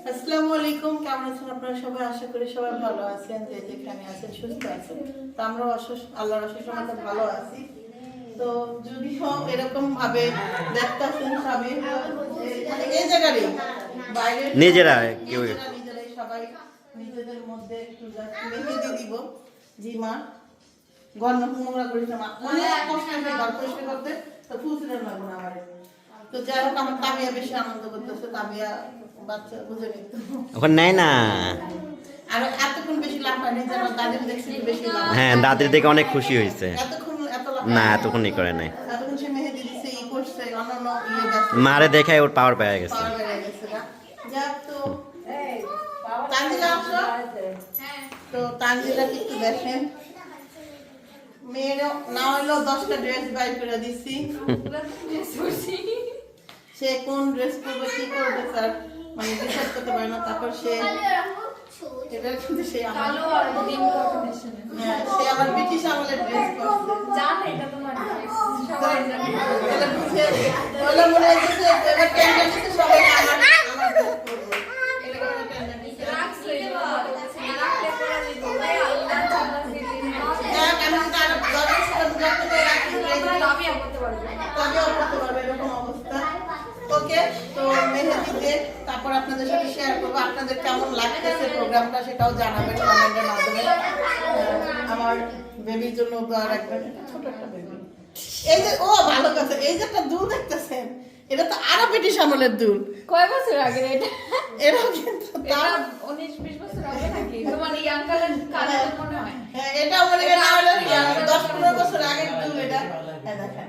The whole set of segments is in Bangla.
আসসালামু আলাইকুম কেমন আছেন আপনারা সবাই? আশা করি সবাই ভালো আছেন যে যেখানে আছেন সুস্থ আছেন। তো আমরা অশেষ আল্লাহর অশেষ রহমতে ভালো আছি। তো যদিও এরকম ভাবে দেখতেছেন সবাই মানে এই জায়গারই বাইরে নিজেরা কেউ নিজেরাই সবাই নিজেদের মধ্যে একটু মেহেদি দিব। জি মা ঘর নোংরা করিস না মা। অনেক কষ্ট ঘর পরিষ্কার করতে তো ফুল ছিলেন লাগবে না আমার। তো যাই হোক আমার বেশি আনন্দ করতেছে তাবিয়া বাচ্চা বুঝে নিত। ওখানে নেয় না। আর এতক্ষণ বেশি লাভ হয়নি যেন দাদির দেখছি একটু বেশি লাভ। হ্যাঁ দাদির দেখে অনেক খুশি হয়েছে। এতক্ষণ এত লাভ না হয়নি। এতক্ষণ ই করে নাই। এতক্ষণ সে মেহেদি দিছে ই করছে অন্যান্য ইয়ে মারে দেখে ওর পাওয়ার পেয়ে গেছে। তো। তানজিলা একটু দেখেন। মেয়ের না হইলেও দশটা ড্রেস বাই করে দিছি। সে কোন ড্রেস পরবে কি করবে স্যার মানে ডিসাইড করতে পারে না তারপর সে এটা কিন্তু সে আমার হ্যাঁ, সে আবার ব্রিটিশ আমলের ড্রেস পরছে তাহলে বুঝে তাহলে মনে হয় যে এবার টেন্ডার সবাই আমার আমার dress পরবে। এরকম একটা tender দিছে। যাক, আমি দরকার তবেও করতে পারবে। ওকে তো মেহেদি দিয়ে তারপর আপনাদের সাথে শেয়ার করব। আপনাদের কেমন লাগতেছে প্রোগ্রামটা সেটাও জানাবেন কমেন্টের মাধ্যমে। আমার বেবির জন্য দোয়া রাখবেন ছোট একটা বেবি এই যে ও ভালো কথা এই যে একটা দুল দেখতেছেন এটা তো আরও ব্রিটিশ আমলের দুল। কয় বছর আগে এটা? এটাও কিন্তু এটা তার উনিশ বিশ বছর আগে নাকি? তোমার এই আঙ্কালের কালার মনে হয়? হ্যাঁ, এটা মনে আমাদের দশ পনেরো বছর আগের দুধ এটা। হ্যাঁ, দেখেন।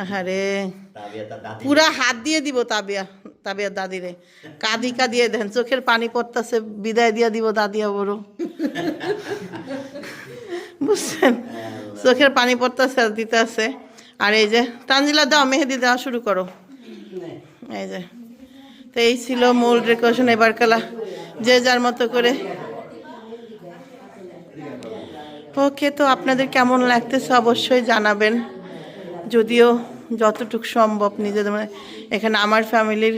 আহারে। পুরা হাত দিয়ে দিব তাবিয়া তাবিয়া দাদিরে। কাঁদি কাঁদিয়ে দেন চোখের পানি পড়তেছে বিদায় দিয়ে দিব দাদিয়া বড় বুঝছেন? চোখের পানি পড়তেছে আর দিতে আছে আর এই যে তানজিলা দাও মেহেদি দেওয়া শুরু করো। এই যে তো এই ছিল মূল ডেকোরেশন এবার কালা যে যার মতো করে। ওকে তো আপনাদের কেমন লাগতেছে অবশ্যই জানাবেন। যদিও যতটুকু সম্ভব নিজেদের মানে এখানে আমার ফ্যামিলির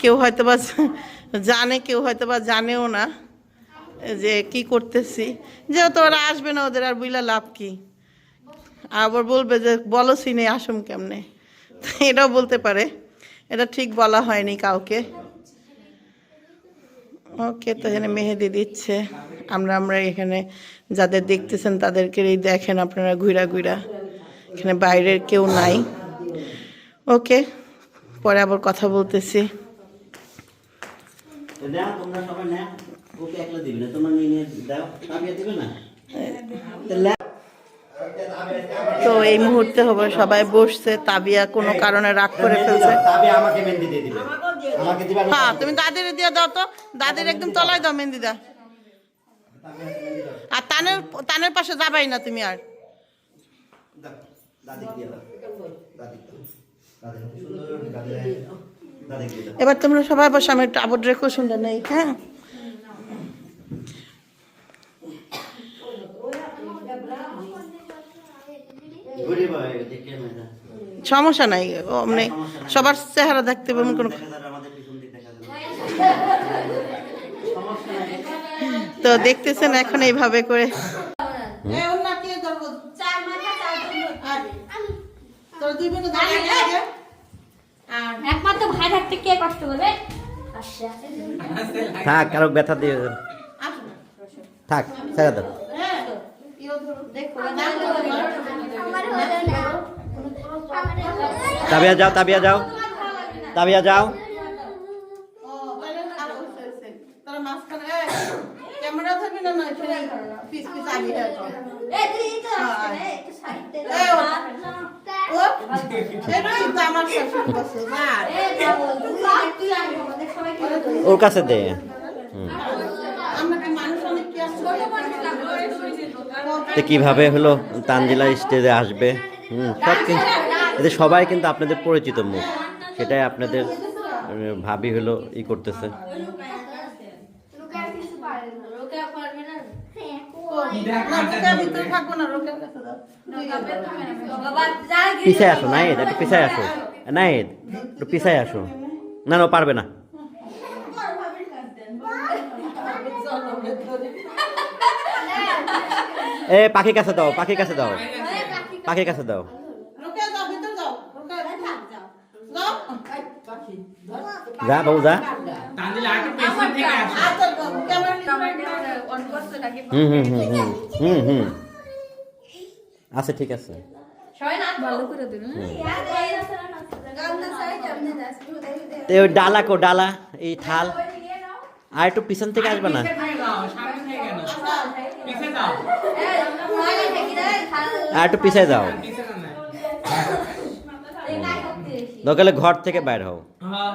কেউ হয়তো বা জানে, কেউ হয়তো বা জানেও না যে কি করতেছি। যেহেতু ওরা আসবে না ওদের আর বুঝলা লাভ কি? আবার বলবে যে, বলো সিনে, আসুম কেমনে? এটাও বলতে পারে। এটা ঠিক বলা হয়নি কাউকে। ওকে, তো এখানে মেহেদি দিচ্ছে। আমরা আমরা এখানে যাদের দেখতেছেন তাদেরকে দেখেন আপনারা ঘুরা ঘুরা। এখানে বাইরের কেউ নাই। ওকে পরে আবার কথা বলতেছি। তো এই মুহূর্তে হবে সবাই বসছে তাবিয়া কোনো কারণে রাগ করে ফেলছে। হ্যাঁ তুমি দাদির দিয়ে দাও তো। দাদির একদম তলায় দাও মেহেন্দি দা। আর তানের তানের পাশে যাবাই না তুমি আর দাও, দাদিকে দিয়ে দাও দাদিকে দাও দাদিকে সুন্দর দাদিকে দাদিকে দিয়ে দাও এবার তোমরা সবাই বসে আমি একটু আবর রেখো শুনতে নেই হ্যাঁ? সমস্যা নাই ও মানে সবার চেহারা দেখতে পাবেন কোনো তো দেখতেছেন এখন এইভাবে করে। একমাত্র ভাই থাকতে কে কষ্ট করবে? আচ্ছা থাক কারও ব্যথা দিয়ে থাক ছেড়ে দাও। তাবিয়া যাও তাবিয়া যাও। তাবিয়া যাও। ওর কাছে দে। তো কীভাবে হলো? তানজিলা স্টেজে আসবে। হুম, সব এদের সবাই কিন্তু আপনাদের পরিচিত মুখ। সেটাই আপনাদের ভাবি হলো ই করতেছে লোকে আর কিছু পারে না রোকে পারবে না না, না পিছায় আসো নাইদ একটু পিছায় আসো। নাইদ একটু পিছায় আসো। না না পারবে না। এ পাখির কাছে দাও পাখির কাছে দাও। পাখির কাছে দাও। যা বাবু যা। হুম হুম হুম হুম হুম। হুম আচ্ছা ঠিক আছে। সবাই না ভালো করে দিন তো ওই ডালা কো ডালা এই থাল। আর একটু পিছন থেকে আসবে না? আর একটু পিছায় যাও। দরকার হলে ঘর থেকে বাইর হও। হ্যাঁ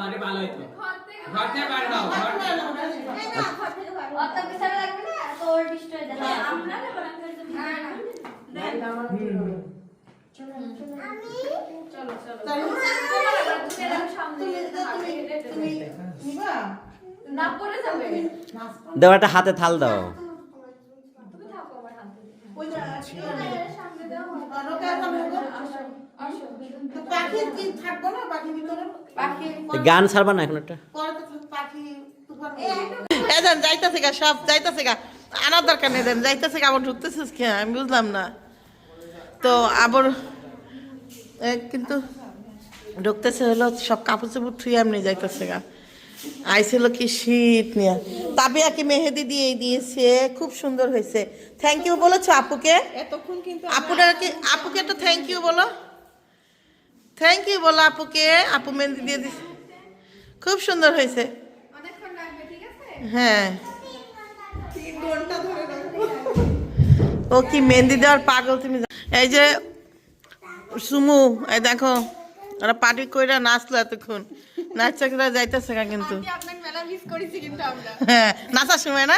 ঘর থেকে বার দাও না না চলো চলো। না পড়ে যাবে। দেও একটা হাতে থাল দাও। তুমি থাকো আমার হাত ওই সামনে দাও। আর রোকেয়া সামনে দাও। আসো আসো। তো পাখি কি থাকব না? পাখি ভিতরে? পাখি। এই গান ছাড়বা না এখন একটা? যাইতেছে গা সব যাইতেছে গা। আনার দরকার নেই দেন যাইতেছে আবার ঢুকতেছিস কি আমি বুঝলাম না। তো আবার কিন্তু ঢুকতেছে হলো সব কাপড় চাপড় থুয়ে এমনি যাইতেছে গা। আইছিল কি শীত নিয়ে। তাবিয়া কি মেহেদি দিয়ে দিয়েছে খুব সুন্দর হয়েছে। থ্যাংক ইউ বলেছ আপুকে? এতক্ষণ কিন্তু আপনার কি আপুকে একটা থ্যাংক ইউ বলো। থ্যাংক ইউ বলো আপুকে আপু মেহেদি দিয়ে দিছে। খুব সুন্দর হয়েছে। অনেকক্ষণ লাগবে ঠিক আছে? হ্যাঁ তিন ঘণ্টা ধরে রাখব ও কি মেহেন্দি দেওয়ার পাগল তুমি এই যে সুমু এই দেখো ওরা পার্টি কইরা নাচলো এতক্ষণ। নাচা করে যাইতেছে গা কিন্তু। আপনার মেলা মিস করেছি কিন্তু হ্যাঁ নাচার সময় না?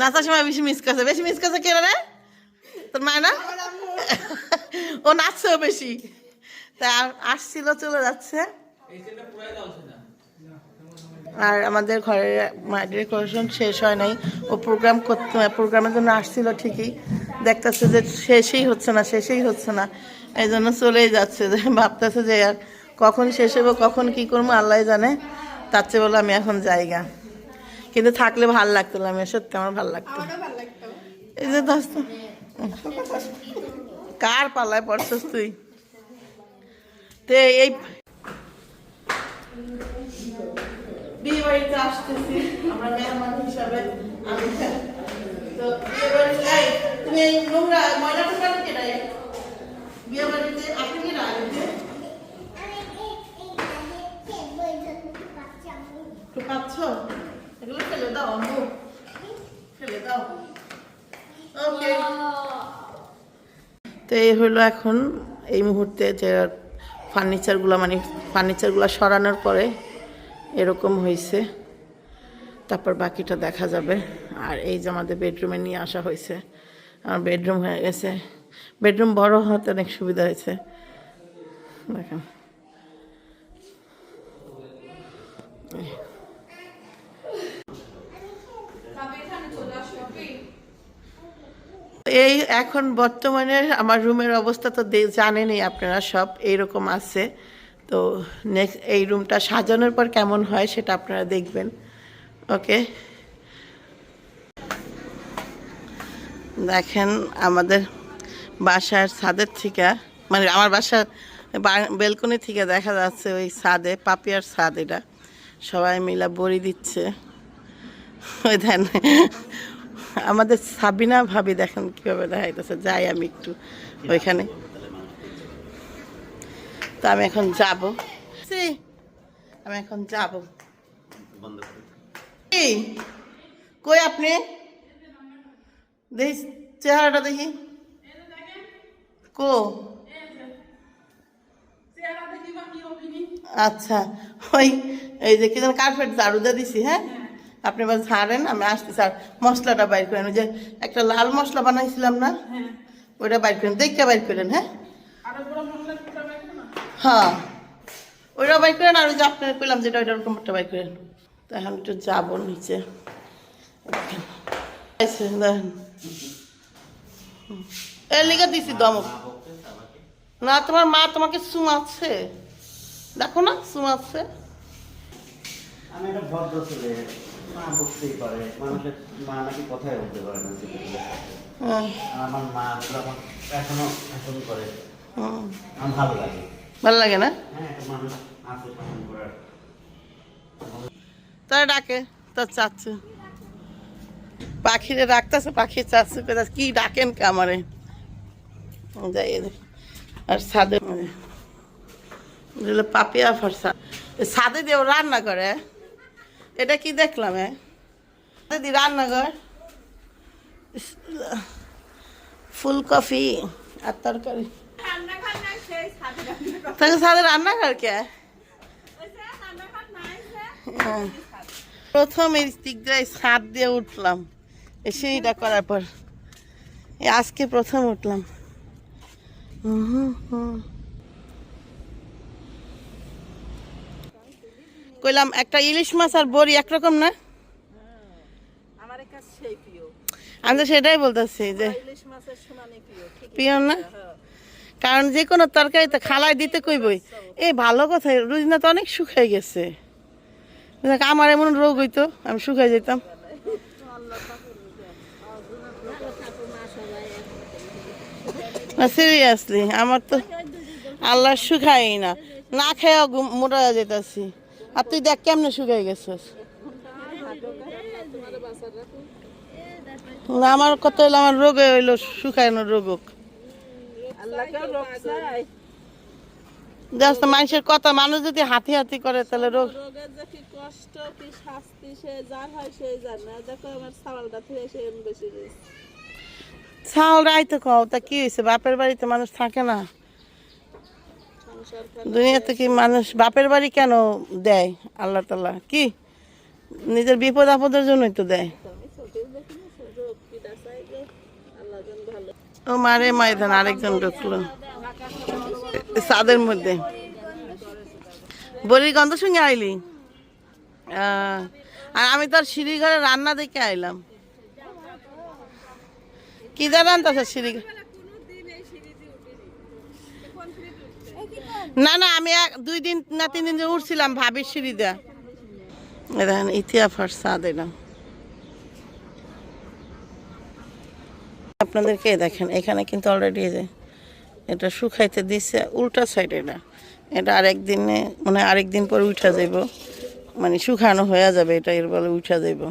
নাচার সময়। বেশি মিস করছে। বেশি মিস করছে কে রে তোর মায় না ও নাচছেও বেশি। তা আসছিল চলে যাচ্ছে। আর আমাদের ঘরের ডেকোরেশন শেষ হয় নাই। ও প্রোগ্রাম করতে প্রোগ্রামের জন্য আসছিল ঠিকই। দেখতেছে যে শেষই হচ্ছে না শেষই হচ্ছে না। এই জন্য চলেই যাচ্ছে। যে ভাবতেছে যে আর কখন শেষ হবে কখন কি করব আল্লাহ জানে। তার চেয়ে বলে আমি এখন জায়গা কিন্তু থাকলে ভালো লাগতো আমি সত্যি আমার ভালো লাগতো। এই যে কার পাল্লায় পড়ছস তুই? তে এই আসতেছি। আমরা মেহমান হিসাবে আমি। তো তুমি এই নোংরা ময়লা আপনি এগুলো ফেলে দাও ফেলে দাও। তো এই হলো এখন এই মুহূর্তে যে ফার্নিচারগুলো মানে ফার্নিচারগুলো সরানোর পরে এরকম হয়েছে তারপর বাকিটা দেখা যাবে। আর এই যে আমাদের বেডরুমে নিয়ে আসা হয়েছে আমার বেডরুম হয়ে গেছে। বেডরুম বড় হতে অনেক সুবিধা হয়েছে। দেখেন। এই এখন বর্তমানে আমার রুমের অবস্থা তো জানেনই আপনারা সব, এইরকম আছে। তো নেক্সট এই রুমটা সাজানোর পর কেমন হয় সেটা আপনারা দেখবেন। ওকে দেখেন আমাদের বাসার ছাদের থেকে মানে আমার বাসার বেলকনি থেকে দেখা যাচ্ছে ওই ছাদে, পাপিয়ার ছাদ এটা। সবাই মিলা বড়ি দিচ্ছে। ওই দেন, আমাদের সাবিনা ভাবি দেখেন কীভাবে দেখাইতেছে, যাই আমি একটু ওইখানে। তো আমি এখন যাব। সি আমি এখন যাব। কই আপনি? দেখি চেহারাটা দেখি। কো? আচ্ছা ওই এই যে কি যেন কার্পেট দিয়ে দিছি হ্যাঁ? আপনি এবার ছাড়েন আমি আসতে স্যার মশলাটা বাইর করেন ওই যে একটা লাল মশলা বানাইছিলাম না? ওইটা বাইর করেন দেখতে বাইর করেন হ্যাঁ? হ্যাঁ। ওইটা বাইর করেন আর ওই যে আপনার কইলাম যেটা ওইটা ওরকমটা বাইর করেন। তো এখন একটু যাব নিচে। আইসে, দেখেন। এর লিগে দিছি দমক না তোমার মা তোমাকে সুমাচ্ছে। দেখো না সুমাচ্ছে। আমি একটা ভদ্র ছেলে মা বলতেই পারে। মানুষের মা নাকি কথাই বলতে পারে না হ্যাঁ, আমার মা এখনও করে। আমার ভালো লাগে। ভালো লাগে না? হ্যাঁ তারা ডাকে তার চাচ্ছু পাখিরে ডাকতেছে পাখি চাচ্ছু কি ডাকেন কে আমারে? যাই। আর সাদে পাপিয়া ফরসা। সাদে দিয়ে রান্না করে। এটা কি দেখলাম দিদি রান্নাঘর ফুলকপি আর তরকারি। সাথে। তাকে সাদে রান্নাঘর কে। প্রথম এই দিক দিয়ে ছাদ দিয়ে উঠলাম এই সিঁড়িটা করার পর এই আজকে প্রথম উঠলাম। কইলাম একটা ইলিশ মাছ আর বড়ি একরকম না আমি তো সেটাই বলতেছি যে প্রিয় না কারণ যে কোনো তরকারিতে খালায় দিতে কইবই। এই ভালো কথা, রুজিনা তো অনেক শুকাই গেছে। আমার এমন রোগ হইতো, আমি শুকাই যেতাম। সিরিয়াসলি আমার তো আল্লাহ শুকাই না। না খেয়ে মোটা যেতেছি। আর তুই দেখ কেমনে শুকাই গেছিস। আমার কত হইল, আমার রোগে হইল, শুকায়নো রোগ হোক আল্লাহকে রোগ চাই জাস্ট মানুষের কথা মানুষ যদি হাতি হাতি করে তাহলে রোগ রোগের যে কি কষ্ট কি শাস্তি সে যার হয় সেই জানে দেখো আমার সাওয়ালটা থেকে সে বেশি রাইতে খাও তা কি হয়েছে বাপের বাড়িতে মানুষ থাকে না। দুনিয়াতে কি মানুষ বাপের বাড়ি কেন দেয়? আল্লাহ তাল্লাহ কি? নিজের বিপদ আপদের জন্যই তো দেয় আমি চোখেও দেখি না রোগ কিটা চাই যে আল্লাহ যেন ভালো ও মারে মাইদান আরেকজন ঢুকলো। সাদের মধ্যে। বলির গন্ধ শুনে আইলি? আর আমি তোর সিঁড়ি ঘরে রান্না দেখে আইলাম। কি দা রান্তাছে সিঁড়ি না না, আমি এক- দুই দিন না তিন দিন উঠছিলাম ভাবির সিঁড়ি দেয়া। দেখেন, ইতিহাস সাদ এলাম আপনাদেরকে দেখেন, এখানে কিন্তু অলরেডি এটা শুকাইতে দিছে, উল্টা সাইড এটা এটা আরেক দিনে মানে আরেক দিন পর উঠা যাইব। মানে শুকানো হয়ে যাবে, এটা এর বলে উঠা যাইব।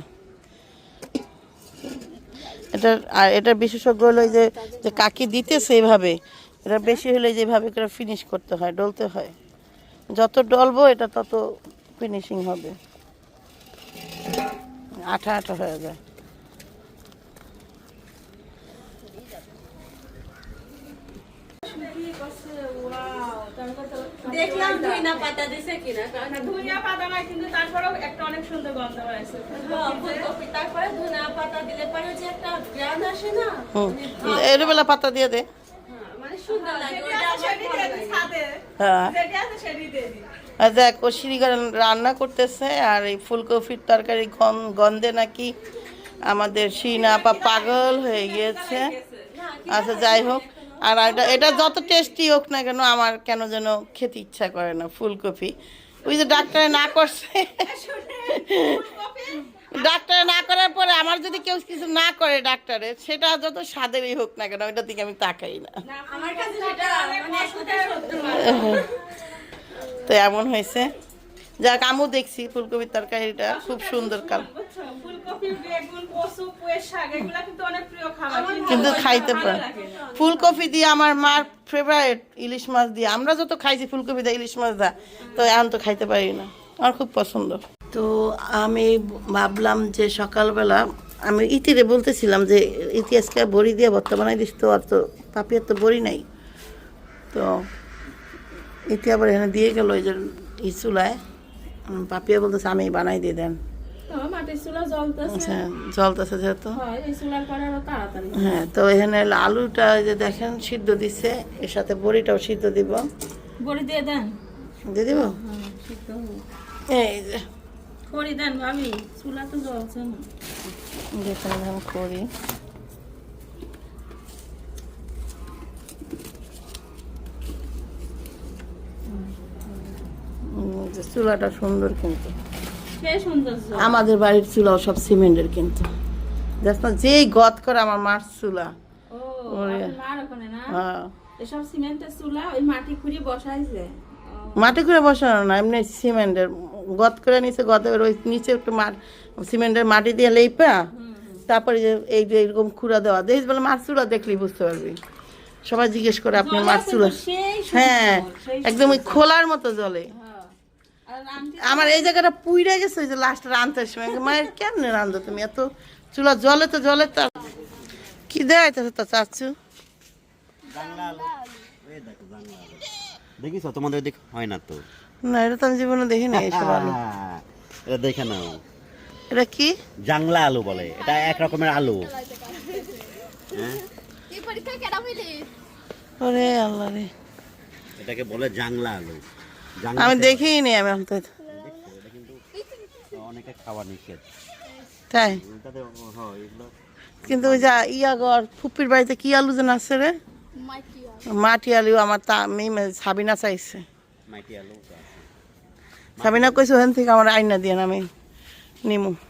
এটা, আর এটা বিশেষজ্ঞ হলো যে যে কাকি দিতেছে এইভাবে এটা বেশি হলে যেভাবে করে ফিনিশ করতে হয়, ডলতে হয়। যত ডলবো, এটা তত ফিনিশিং হবে। আঠা আঠা হয়ে যায়। দেখলাম ধইনা পাতা দিছে কিনা ধনিয়া পাতা নাই কিন্তু তারপরেও একটা অনেক সুন্দর গন্ধ হয়েছে। তারপরে ধনিয়া পাতা দিলে পরে যে একটা গ্রান আসে না? হুম। এরবেলা পাতা দিয়ে দে। মানে সুন্দর লাগে যেটি সেটি দিয়ে দিই ছাদে। হ্যাঁ। যেটি আছে সেটি দিয়ে দিই দেখ ও রান্না করতেছে আর এই ফুলকপির তরকারি গন- গন্ধে নাকি আমাদের শিনা আপা পাগল হয়ে গিয়েছে। আচ্ছা যাই হোক। আর এটা এটা যত টেস্টি হোক না কেন আমার কেন যেন খেতে ইচ্ছা করে না ফুলকপি। ওই যে ডাক্তারে না করছে। ডাক্তারে না করার পরে আমার যদি কেউ কিছু না করে ডাক্তারে সেটা যত স্বাদেরই হোক না কেন ওইটার দিকে আমি তাকাই না। মানে তো এমন হয়েছে। যাক আমু দেখছি ফুলকপির তরকারিটা। খুব সুন্দর কাল। বুঝছ? ফুলকপি বেগুন কচু পুঁই শাক এগুলা কিন্তু অনেক প্রিয় খাবার। কিন্তু খাইতে পারে। ফুলকপি দিয়ে আমার মার ফেভারিট ইলিশ মাছ দিয়ে। আমরা যত খাইছি ফুলকপি দিয়ে ইলিশ মাছ দা তো এখন তো খাইতে পারি না। আমার খুব পছন্দ। তো আমি ভাবলাম যে সকালবেলা আমি ইতিরে বলতেছিলাম যে ইতিহাসকে বড়ি দিয়ে ভর্তা বানাই দিস তো আর তো পাপিয়ার তো বড়ি নাই। তো ইতি আবার এখানে দিয়ে গেল ওই যে চুলায়। পাপিয়া বলতেছে আমি বানাই দিয়ে দেন। জ্বলতেছে। আচ্ছা জলতেছে যেহেতু। হয় তো এখানে আলুটা যে দেখেন সিদ্ধ দিছে। এর সাথে বড়িটাও সিদ্ধ দিব। বড়ি দিয়ে দেন? দিয়ে দিব? হ্যাঁ। এই যে। বড়ি দেন ভাবি চুলা তো জ্বলছে না। যেখানে করি উম, যে চুলাটা সুন্দর কিন্তু। আমাদের বাড়ির চুলাও সব সিমেন্টের কিন্তু। দেখ না যেই গদ করে আমার মার চুলা। মার হ্যাঁ। মাটি খুঁড়ি করে বসানো না এমনি সিমেন্টের গদ করে নিচে গদের ওই নিচে একটু সিমেন্টের মাটি দিয়ে লেপা তারপরে যে এই যে এরকম খুঁড়া দেওয়া দেখিস বলে মাছ চুলা দেখলেই বুঝতে পারবি। সবাই জিজ্ঞেস করে আপনি মাছ চুলা? হ্যাঁ একদম ওই খোলার মতো জলে। আমার এই জায়গাটা পুইরে গেছে ওই যে লাস্ট রাঁধতে সময় মায়ের কেমনে রাঁধো তুমি? এত চুলা জলে তো জলে তো। কি দেয় তো চাচ্ছু দেখিস তোমাদের দিক হয় না তো। না এটা তো আমি জীবনে দেখি না এইসব আলু। এটা দেখে নাও। এটা কি? জাংলা আলু বলে। এটা এক রকমের আলু। হ্যাঁ? ওরে আল্লাহ রে। এটাকে বলে জাংলা আলু। আমি দেখিনি আমি অন্তত। অনেকে খাওয়া নিষেধ তাই? কিন্তু ওই যা ইয়াগর ফুপির বাড়িতে কি আলু যেন আছে রে? মাটি আলু আমার তা সাবিনা চাইছে। সাবিনা কইছে ওখান থেকে আমার আইনা দিয়ে আমি নিমু।